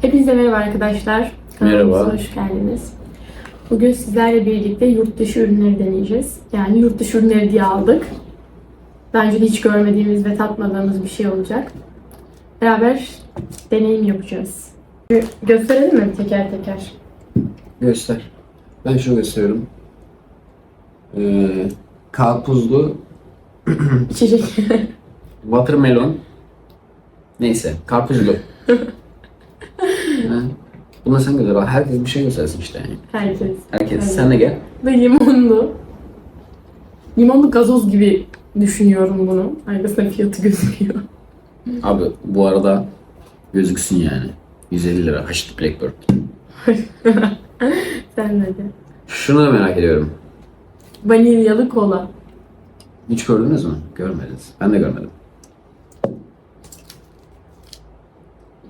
Hepinize merhaba arkadaşlar. Merhaba. hoş geldiniz. Bugün sizlerle birlikte yurt dışı ürünleri deneyeceğiz. Yani yurt dışı ürünleri diye aldık. De hiç görmediğimiz ve tatmadığımız bir şey olacak. Beraber deneyim yapacağız. Gösterelim mi teker teker? Göster. Ben şunu gösteriyorum. Ee, karpuzlu İçecek. watermelon. Neyse, karpuzlu. Buna sen göster. Herkes bir şey göstersin işte yani. Herkes. Herkes. Evet. Sen de gel. Ve limonlu. Limonlu gazoz gibi düşünüyorum bunu. Arkasında fiyatı gözüküyor. Abi bu arada gözüksün yani. 150 lira. Haşit Blackbird. Sen de de. Şunu da merak ediyorum. Vanilyalı kola. Hiç gördünüz mü? Görmediniz. Ben de görmedim.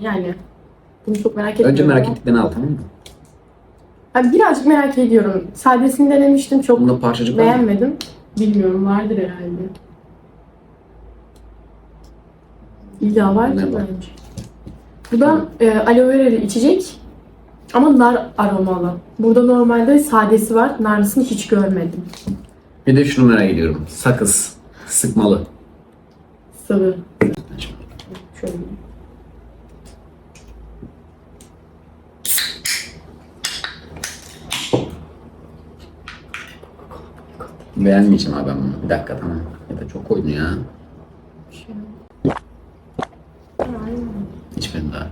Yani bunu çok merak ediyorum. Önce merak ama- ettiklerini al tamam mı? Ben birazcık merak ediyorum. Sadesini denemiştim. Çok Bunda parçacık var mı? beğenmedim. Bilmiyorum vardır herhalde. İlla Ne var? bence. Bu da e, aloe vera içecek ama nar aromalı. Burada normalde sadesi var. Narlısını hiç görmedim. Bir de şunu merak ediyorum. Sakız. Sıkmalı. Sıvı. Şöyle. Beğenmeyeceğim abi ben bunu. Bir dakika tamam. Ya da çok koydun ya. İçmedim daha.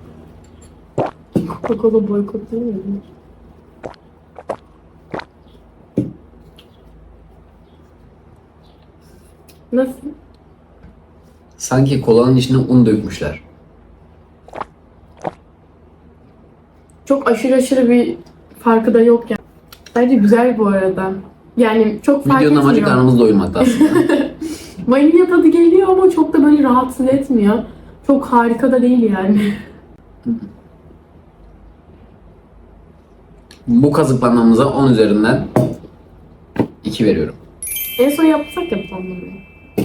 Coca-Cola boykot değil mi? Nasıl? Sanki kolanın içine un dökmüşler. Çok aşırı aşırı bir farkı da yok yani. Bence güzel bu arada. Yani çok fark Videonun amacı etmiyor. karnımızı doyurmakta aslında. Vanilya tadı geliyor ama çok da böyle rahatsız etmiyor. Çok harika da değil yani. Bu kazıklamamıza 10 üzerinden 2 veriyorum. En son yapsak yapalım bunu.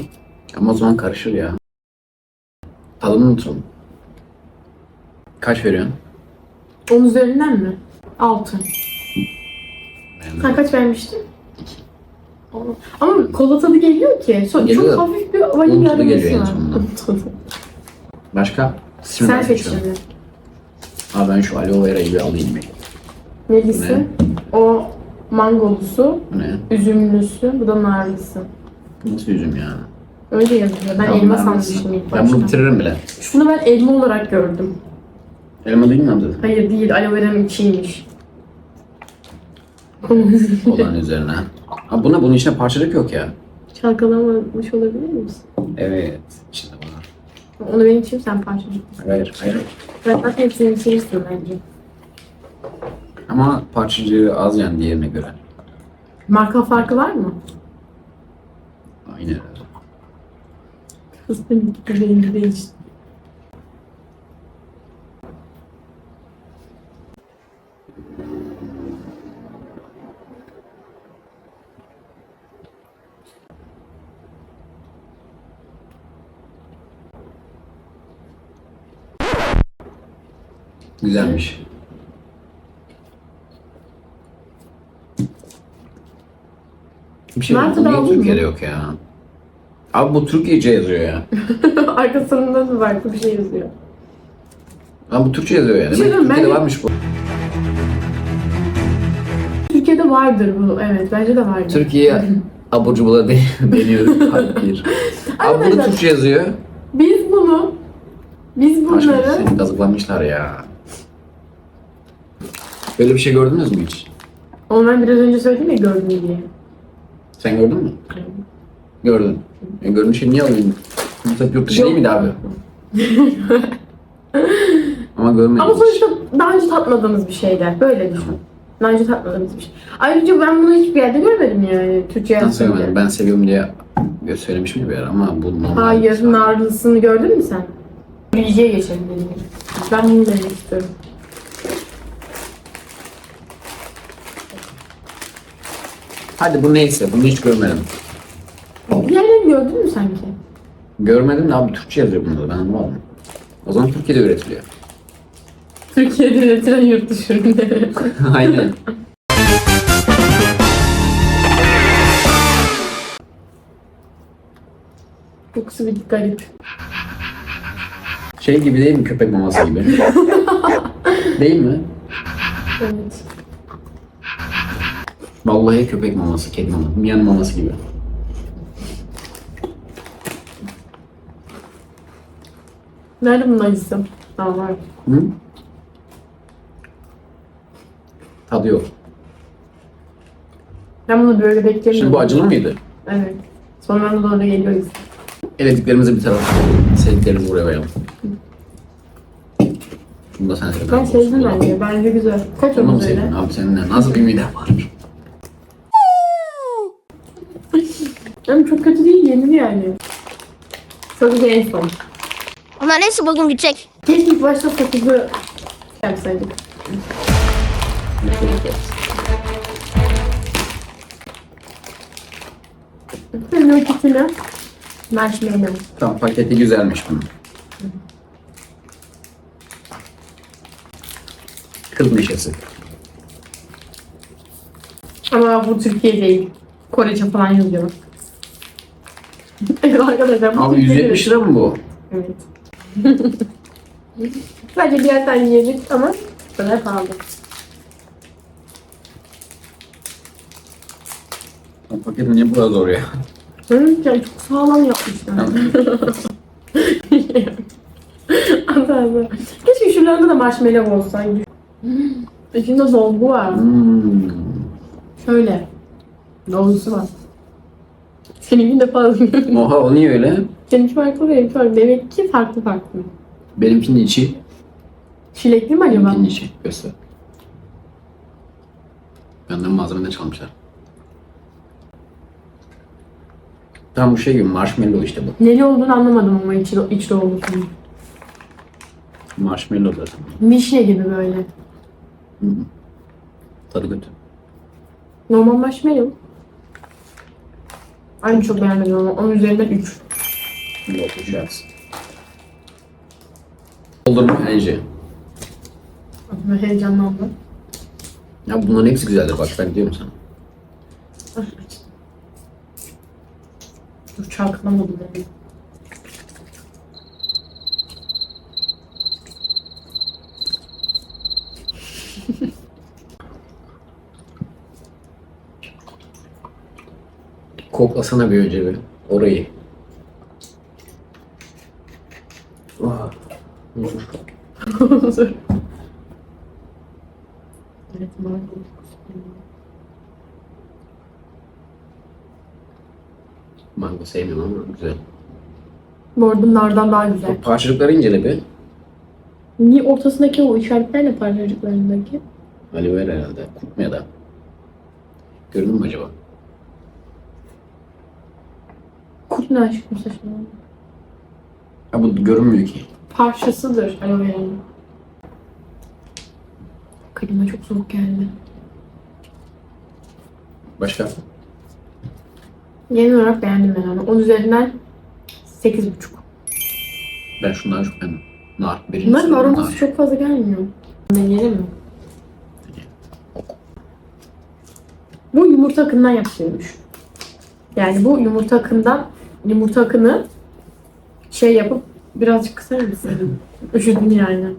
Ama o zaman karışır ya. Tadını unuturum. Kaç veriyorsun? 10 üzerinden mi? 6. Beğendim. Sen kaç vermiştin? Ama kola tadı geliyor ki. So- Geliyor. Çok hafif bir vanilya geliyor en aroması var. sonunda. Başka? Şimdi Sen ben seç seçiyorum. şimdi. Abi ben şu aloe vera'yı bir alayım. Nelisi? O mangolusu, Bu ne? üzümlüsü, bu da narlısı. Bu Nasıl üzüm ya? Öyle yazıyor. Ben Tamam, elma ben- sanmıştım ilk Ben başta. bunu bitiririm bile. Şunu ben elma olarak gördüm. Elma değil mi amca? Hayır değil, aloe vera'nın içiymiş. Kolanın üzerine. Ha buna bunun içine parçacık yok ya. Çalkalamamış olabilir misin? Evet. İçinde var. Onu benim için sen parçalayın. Hayır, hayır. Ben zaten hepsini içerirsin bence. Ama parçacığı az yani diğerine göre. Marka farkı var mı? Aynen. Kızın rengi değişti. Güzelmiş. Bir şey Nerede bu niye mı? Türkiye'de yok ya? Abi bu Türkiye'ce yazıyor ya. Arkasında da farklı bir şey yazıyor. Abi bu Türkçe yazıyor yani. Bir şey Demek diyeyim, Türkiye'de bence- varmış bu. Türkiye'de vardır bu. Evet bence de vardır. Türkiye abur cubula de- deniyor. Hayır. Abi burada Arkadaşlar- Türkçe yazıyor. Biz bunu biz Aşkım bunları seni kazıklamışlar ya. Böyle bir şey gördünüz mü hiç? onu ben biraz önce söyledim ya gördüm diye. Sen gördün mü? Gördün. E, gördüğün şey niye alayım? Hep yurt dışı değil miydi abi? Ama görmedim. Ama sonuçta daha önce tatmadığımız bir şeyler. Böyle düşün. Daha önce tatmadığımız bir şey. Ayrıca ben bunu hiçbir yerde görmedim yani. Türkçe Nasıl yazsın görmedim? Ben seviyorum diye gö- söylemişim bir yer ama bu normal. Hayır, narlısını gördün mü sen? Yiyeceğe geçelim dedim. Ben bunu denemek istiyorum. Hadi bu neyse. Bunu hiç görmedim. Diğerlerini gördün mü sanki? Görmedim de abi Türkçe yazıyor bunda da ben anlamadım. O zaman Türkiye'de üretiliyor. Türkiye'de üretilen yurt dışı ürünleri. Aynen. Kokusu bir garip. Şey gibi değil mi köpek maması gibi? değil mi? Evet. Vallahi köpek maması, kedi maması, miyan maması gibi. Nerede bunun acısı? Aa var. Hı? Tadı yok. Ben bunu böyle beklemiyordum. Şimdi bu acılı mıydı? Evet. Sonra doğru geliyoruz. Elediklerimizi bir tarafa, sevdiklerimizi buraya koyalım. Şunu da sen söyle. Ben sevdim bence. Bence güzel. Kaç Tamam oldu sevdim. öyle? Abi senin de nasıl bir miden var? Yani çok kötü değil. Yeni yani. Güzel en son. Onlar hepsi bugün gidecek. Keşke ilk başta sakızı yapsaydık. Şimdi o ikisini marshmallow. Tamam paketi güzelmiş bunun. Kız neşesi. Ama bu Türkiye değil. Korece falan yazıyor. Evet arkadaşlar bu Abi Türkiye 170 lira mı bu? Evet. Sadece birer tane yiyecek ama kadar pahalı. Lan Paketi niye bu kadar zor ya? Yani çok sağlam yapmışlar. Allah Allah. Keşke şuralarında da marshmallow olsaydı. İçinde dolgu var. Hmm. Şöyle. Dolgusu var. Seninki de fazla. Oha o niye öyle? Seninki farklı benimki farklı. Demek ki farklı farklı. Benimkinin içi. Çilekli mi acaba? Benimkinin içi. Göster. Benden malzeme de çalmışlar. Tam bu şey gibi marshmallow işte bu. Neli olduğunu anlamadım ama içi, iç dolgusunu. Marshmallow zaten. Mişne gibi böyle. Hı hı. Tadı kötü. Normal marshmallow. Aynı çok beğenmedim ama onun üzerinden 3. Bakacağız. Olur mu Ence? Aslında heyecanlandım. Ya bunların hepsi güzeldir bak ben diyorum sana. Dur çalkalamadım beni. Koklasana bir önce bir orayı. Ah. Dur. evet, mango. Mango sevmiyorum ama güzel. Bu arada nardan daha güzel. Parçacıkları incele bir. Niye ortasındaki o işaretler ne parçacıklarındaki? Ali ver herhalde. Kurt mu ya da? Gördün mü acaba? Kurt ne aşkım saçma. Ya bu görünmüyor ki. Parçasıdır aloe vera'nın. Klima çok soğuk geldi. Başka? Genel olarak beğendim ben onu. 10 üzerinden 8,5. Ben şundan çok beğendim. Nar. Birinci Bunların sırada aroması nar. çok fazla gelmiyor. Deneyelim mi? Bu yumurta akından yapılmış. Yani bu yumurta akından yumurta akını şey yapıp birazcık kısar mısın? Üşüdüm yani.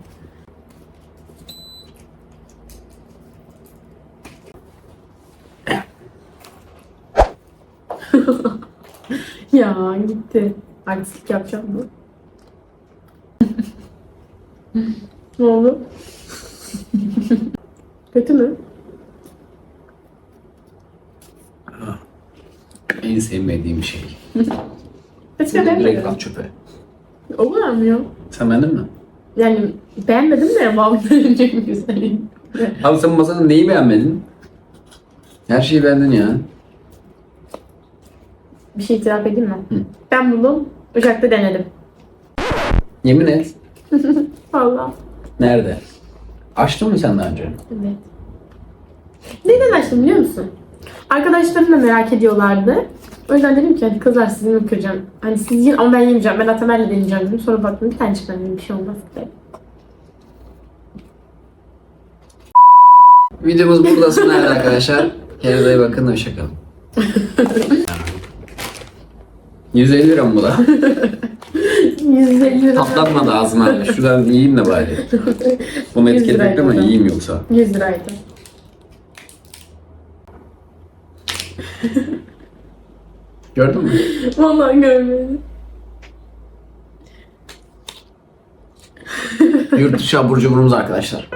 ya gitti. Artistlik yapacağım mı? ne oldu? Kötü mü? En sevmediğim şey. Direkt beğenmedim. at çöpe. O kadar mı ya? Sen beğendin mi? Yani beğenmedim de babam önce güzel. Abi sen masada neyi beğenmedin? Her şeyi beğendin ya. Bir şey itiraf edeyim mi? Hı. Ben bunu ocakta denedim. Yemin et. Valla. Nerede? Açtın mı sen daha önce? Evet. Neden açtım biliyor musun? Arkadaşlarım da merak ediyorlardı. O yüzden dedim ki kızlar sizi mi kıracağım? Hani siz yiyin ama ben yemeyeceğim. Ben Atamer'le deneyeceğim dedim. Sonra baktım bir tane dedim bir şey olmaz dedim. Videomuz burada sona erdi arkadaşlar. Kendinize iyi bakın. Hoşçakalın. 150 lira mı bu da? 150 lira. Tatlanmadı ağzıma. Şuradan yiyeyim de bari. Bunu 100 etiket liraydı ama o da. yiyeyim yoksa. 100 liraydı. Gördün mü? Vallahi görmedim. Yurt dışı abur cuburumuz arkadaşlar.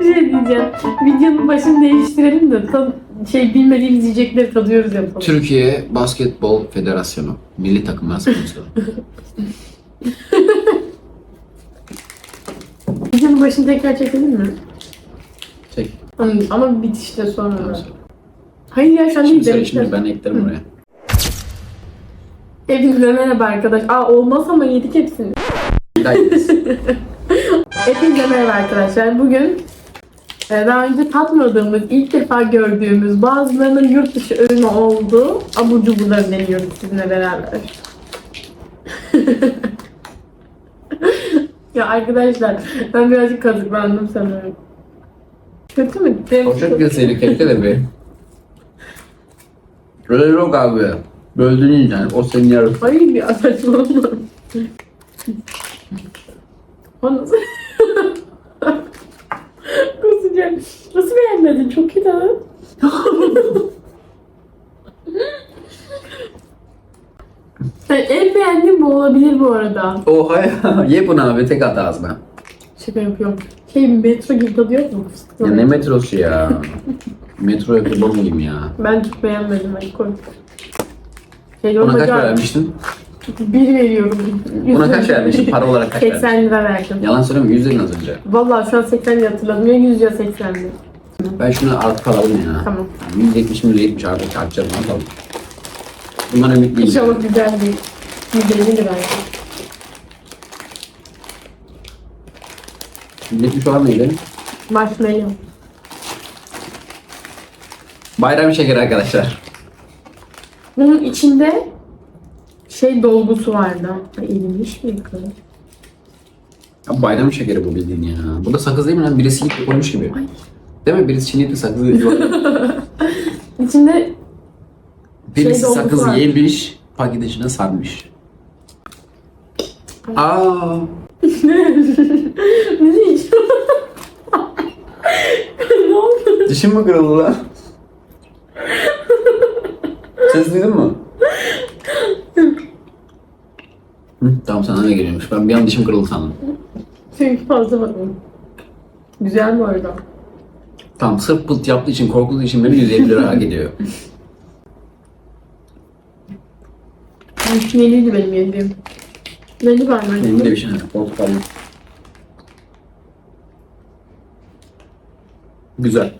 Bir şey diyeceğim. Videonun başını değiştirelim de tad, şey bilmediğimiz yiyecekleri tadıyoruz yapalım. Türkiye Basketbol Federasyonu. Milli takım sponsoru. Videonun başını tekrar çekelim mi? Çek. Ama, bitişte sonra. Tamam, söyle. Hayır ya şu an Şimdi, değil. şimdi ben eklerim oraya. Hepinize merhaba arkadaş. Aa olmaz ama yedik hepsini. Bir daha yeriz. Hepinize merhaba arkadaşlar. Bugün e, daha önce tatmadığımız, ilk defa gördüğümüz bazılarının yurt dışı ürünü olduğu abur cuburları deniyoruz sizinle beraber. ya arkadaşlar ben birazcık kazıklandım sanırım. Kötü mü? Poşet gösteriyor keşke de bir. Öyle yok abi. Böldün yani. O senin yarın. Hayır bir saçmalama. O nasıl? Kusacağım. Nasıl beğenmedin? Çok iyi ha. Ben en beğendiğim bu olabilir bu arada. Oha ya. Ye bunu abi tek at ağzına. Şaka yapıyorum. Şey metro gibi tadı yok mu? Ya ne metrosu ya. Metroya kurban olayım ya. Ben çok beğenmedim. Koy. Şey, Buna kaç para vermiştin? Bir veriyorum. Buna kaç vermiştin? Para olarak kaç vermiştin? 80 lira verdim. Yalan söyleme 100 dedin az önce. Vallahi şu an 80 diye hatırladım. Ya 100 ya 80 mi? Ben şunu artık alalım ya. Tamam. 170 170 artık çarpacağız. Bundan ümitliyim. İnşallah güzel bir 150 lira. 170 olan neydi? Marshmallow. Bayram şekeri arkadaşlar. Bunun içinde şey dolgusu vardı. Ay, Erimiş mi kız? Ya bayram şekeri bu bildiğin ya. Bu da sakız değil mi lan? Birisi yiyip koymuş gibi. Ay. Değil mi? Birisi çiğneyip de sakızı. İçinde Birisi Şey dolgusu sakız var. yemiş, paket içine sarmış. Aa, ne diyeceğim? ne oldu? dişim mi kırıldı lan? Ses duydun mu? Hı, tamam sana ne geliyormuş? Ben bir an dişim kırıldı sandım. Çünkü fazla bakın. Güzel bu arada. Tamam sırf pıt yaptığı için korktuğu için beni 150 lira hak ediyor. Yeniydi benim yediğim. Neli var mı? Benim de bir şey yok. Yok. Güzel.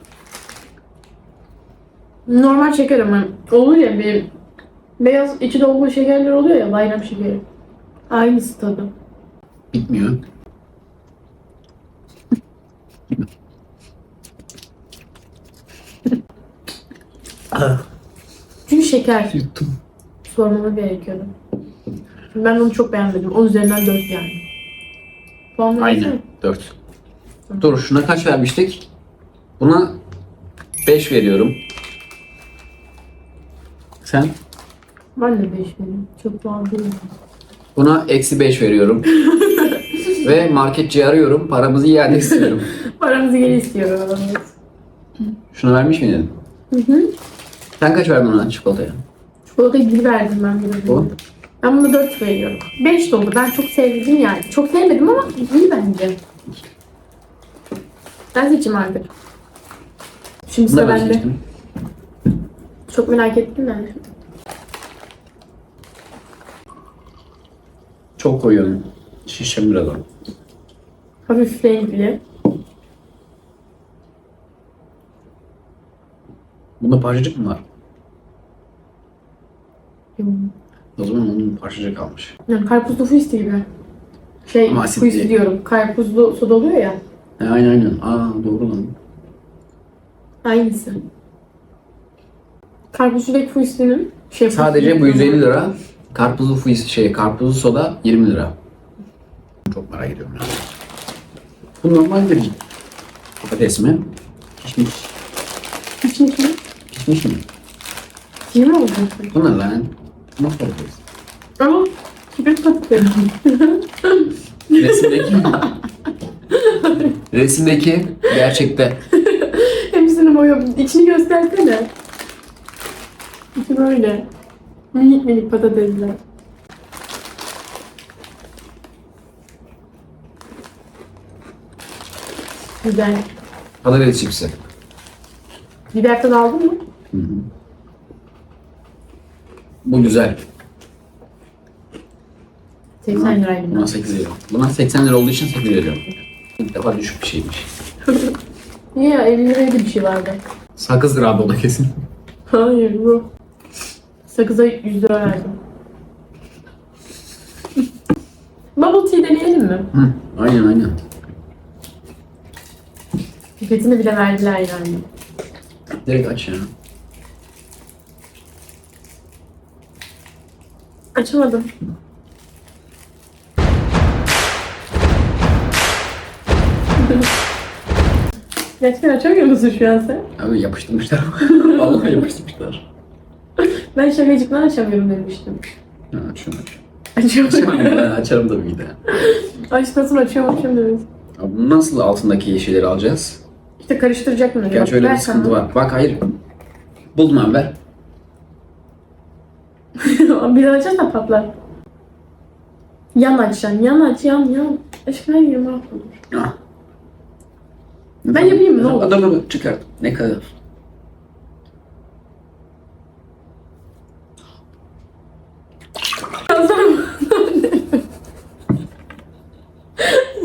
Normal şeker ama olur ya bir beyaz içi dolgu şekerler oluyor ya bayram şekeri. Aynısı tadı. Bitmiyor. Çünkü şeker. Yuttum. Sormama gerekiyordu. Ben onu çok beğenmedim. 10 üzerinden 4 yani. Puan. Aynen. 4. Dur şuna kaç vermiştik? Buna 5 veriyorum. Sen? Ben de 5 veriyorum. Çok puan değil. Buna eksi 5 veriyorum. Ve marketçiyi arıyorum. Paramızı iade istiyorum. Paramızı geri istiyorum. Şuna vermiş miydin? Hı hı. Sen kaç verdin ona çikolataya? Çikolatayı 1 verdim ben biraz. Önce. Ben buna 4 veriyorum. 5 de oldu. Ben çok sevdim yani. Çok sevmedim ama iyi bence. Ben seçeyim artık. Şimdi sıra ben bende. seçtim. Çok merak ettim ben. Çok koyuyorum. Şişem biraz o. Hafif renkli. Bunda parçacık mı var? Hmm. O zaman onun parçacık kalmış. Yani karpuzlu fuisti gibi. Şey, Ama asitli. fuisti diyorum. Karpuzlu soda oluyor ya. He, aynen aynen. Aa doğru lan. Aynısı. Karpuzlu fuistinin şey Sadece bu 150 lira. Karpuzlu fıyız şey, karpuzlu soda 20 lira. Çok merak ediyorum ya. Bu normal bir Patates mi? Pişmiş. Pişmiş mi? Pişmiş mi? Çiğ mi oldu? Bu ne lan? Nasıl patates? Ama kibrit patates. Resimdeki Resimdeki gerçekte. Hepsini boya. İçini göstersene. İçi böyle. Minik minik patatesler. Güzel. Patates çipsi. Biber tadı aldın mı? Bu güzel. 80 liraydı. Buna 8 lira. Buna 80 lira olduğu için 8 lira. İlk defa düşük bir şeymiş. Niye ya? 50 liraydı bir şey vardı. Sakız lira abi o da kesin. Hayır bu. Sakıza 100 lira verdim. Bubble tea deneyelim mi? Hı, aynen aynen. Pipetini bile verdiler yani. Direkt aç ya. Açamadım. Gerçekten açamıyor musun şu an sen? Abi yapıştırmışlar. Vallahi yapıştırmışlar. Ben şakacıktan açamıyorum demiştim. Ha, şunu aç. Açıyorum. ben açarım tabii ki de. Aç nasıl açıyormuşum demiş. Abi nasıl altındaki şeyleri alacağız? İşte karıştıracak mı? Gerçi öyle bir sıkıntı var. Bak hayır. Buldum abi ver. bir açarsan patlar. Yan açacaksın. Yan aç, yan, yan. Aşk her yeri mahvolur. Ah. Ben yapayım mı? Ne olur? Adamı çıkart. Ne kadar?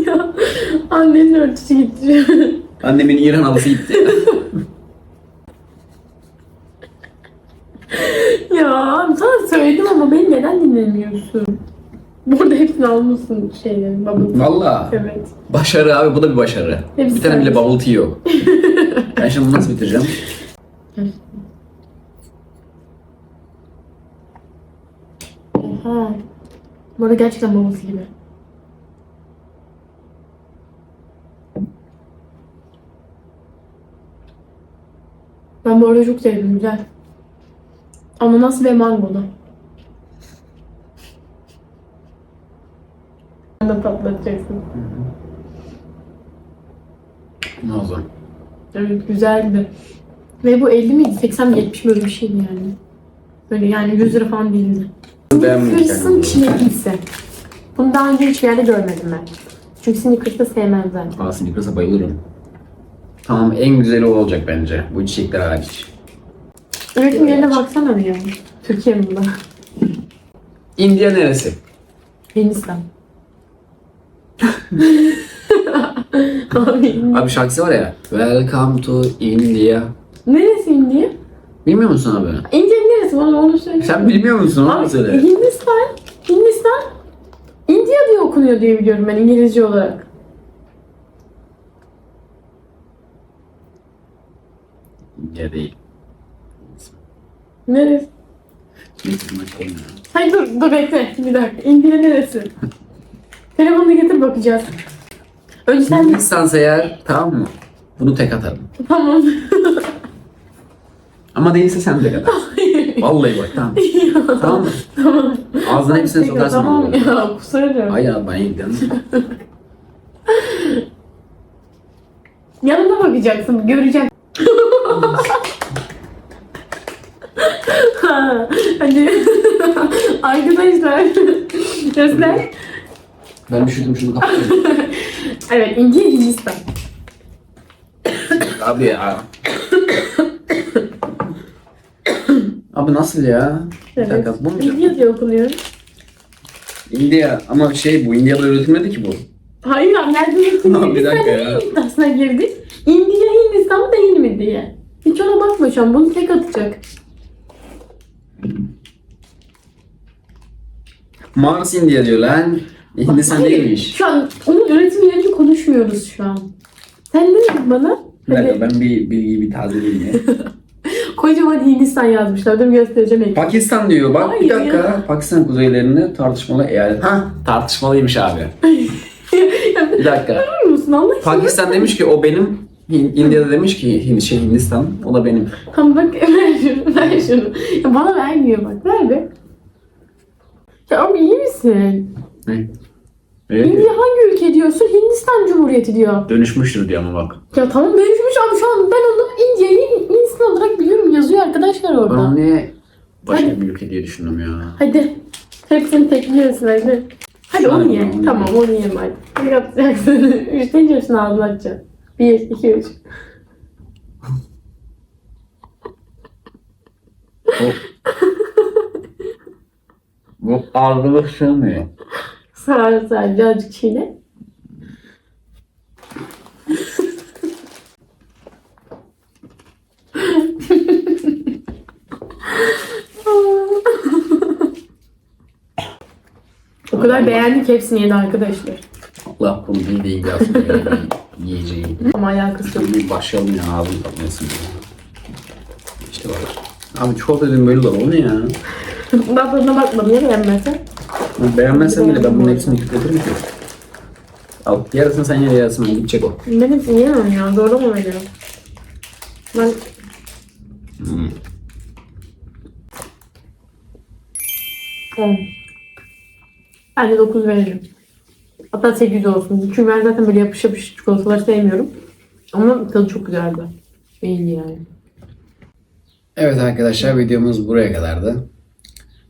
ya annenin örtüsü gitti. Annemin İran halısı gitti. ya sana söyledim ama beni neden dinlemiyorsun? Burada hepsini almışsın şeyleri, bubble tea. Valla. Evet. Başarı abi bu da bir başarı. Hepsi bir tane bile bubble tea yok. ben şimdi bunu nasıl bitireceğim? Oha. Bu arada gerçekten babası gibi. Ben bu arada çok sevdim, güzel. Ananas ve mangolu. Sen de patlatacaksın. Muazzam. Evet, güzeldi. Ve bu 50 miydi? 80 mi 70 böyle bir şeydi yani. Böyle yani 100 lira falan değildi. Beğenmedim Snickers'ın çileklisi. Bunu daha önce hiçbir yerde görmedim ben. Çünkü Snickers'ı sevmem zaten. Aa Snickers'a bayılırım. Tamam en güzeli o olacak bence. Bu çiçekler hariç. Üretim yerine baksana bir ya. Türkiye mi bu? India neresi? Hindistan. Abi Abi şarkısı var ya. Welcome to India. neresi India? Bilmiyor musun abi? India'nın neresi? Bana onu söyle. Sen bilmiyor musun? Onu söyle. Hindistan. Hindistan. India diye okunuyor diye biliyorum ben İngilizce olarak. India değil. Neresi? Neyse ya. Hayır dur, dur bekle. Bir dakika. India neresi? Telefonunu getir bakacağız. Önce sen Hindistan'sa eğer tamam mı? Bunu tek atarım. Tamam. Ama değilse sen tek atarsın. Vallahi bak tamam. tamam mı? tamam. Ağzına hepsini Peki, sokarsın. Tamam ama. ya kusarım. Hayır abi ben gidelim. Yanına bakacaksın göreceğim. Ha, Hadi. Arkadaşlar. Göster. Ben üşüdüm şunu kapatıyorum. Evet India Hindistan. abi ya. abi nasıl ya? Bir Evet. dakika bu mu? India diye okunuyor. India ama şey bu India'da üretilmedi ki bu. Hayır abi nereden Bir gittin? dakika ya. iddiasına girdik? India Hindistan mı değil mi diye. Hiç ona bakma şu an. Bunu tek atacak. Mars India diyor lan. Hindistan değilmiş. Şu an onun üretim yerini konuşmuyoruz şu an. Sen ne dedin bana? Bir dakika Hani ben bir bilgiyi bir tazeleyeyim ya. kocaman Hindistan yazmışlar. Dur göstereceğim ekran. Pakistan diyor. Bak Hayır bir dakika. ya. Pakistan kuzeylerinde tartışmalı eyalet. Ha tartışmalıymış abi. Bir dakika. Biliyor musun Allah aşkına? Pakistan demiş ki o benim Hin- India'da demiş ki Hin- şey Hindistan, o da benim. Tamam bak ver şunu, ver şunu. Ya bana vermiyor bak, ver be. Ya ama iyi misin? Ne? Evet. India hangi ülke diyorsun? Hindistan Cumhuriyeti diyor. Dönüşmüştür diyor ama bak. Ya tamam dönüşmüş ama şu an ben onu India'yı Hindistan olarak biliyorum yazıyor arkadaşlar Ben orada. onu niye başka Hadi. bir ülke diye düşündüm ya. Hadi. Hepsini tekliyorsun hadi. Hadi onu ye. onu tamam onu yeme hadi. Ne yapacaksın? Üç deyince hepsini ağzına atacaksın. Bir, iki, üç. Bu, bu ağzıma sığmıyor. Sağ sağ birazcık çiğne. o kadar beğendik hepsini yedi arkadaşlar. Allah bunu iyi değil aslında ya. Ben yiyeceği. Ama alakası yok. Bir başlayalım ya ağzım tatmasın. İşte bak. Abi çok dedim böyle olur. O ne ya? Ben tadına bakmadım ya beğenmezsen. Beğenmezsen bile ben bunun hepsini yükletirim ki. Al yarısını sen ye yarısını ben gidecek o. Ben hepsini yemem ya. Zorlama beni. Ben Hmm. 10. Ben de 9 veririm. Hatta 8 olsun. Çünkü ben zaten böyle yapış yapış çikolataları sevmiyorum. Ama tadı çok güzeldi. İyiydi yani. Evet arkadaşlar videomuz buraya kadardı.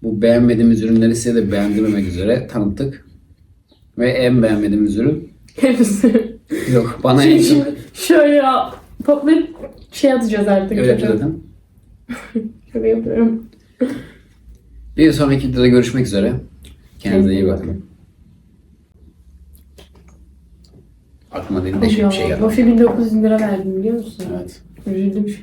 Bu beğenmediğimiz ürünleri size de beğendirmemek üzere tanıttık. Ve en beğenmediğimiz ürün Hepsi. yok bana en çok Şimdi şöyle ya, toplayıp şey atacağız artık. öyle yapacağız zaten. Şöyle yapıyorum. Bir sonraki videoda görüşmek üzere. Kendinize iyi bakın. Aklıma değil de bir şey geldi. Boşa 1900 lira verdim biliyor musun? Evet. Üzüldüm şu an.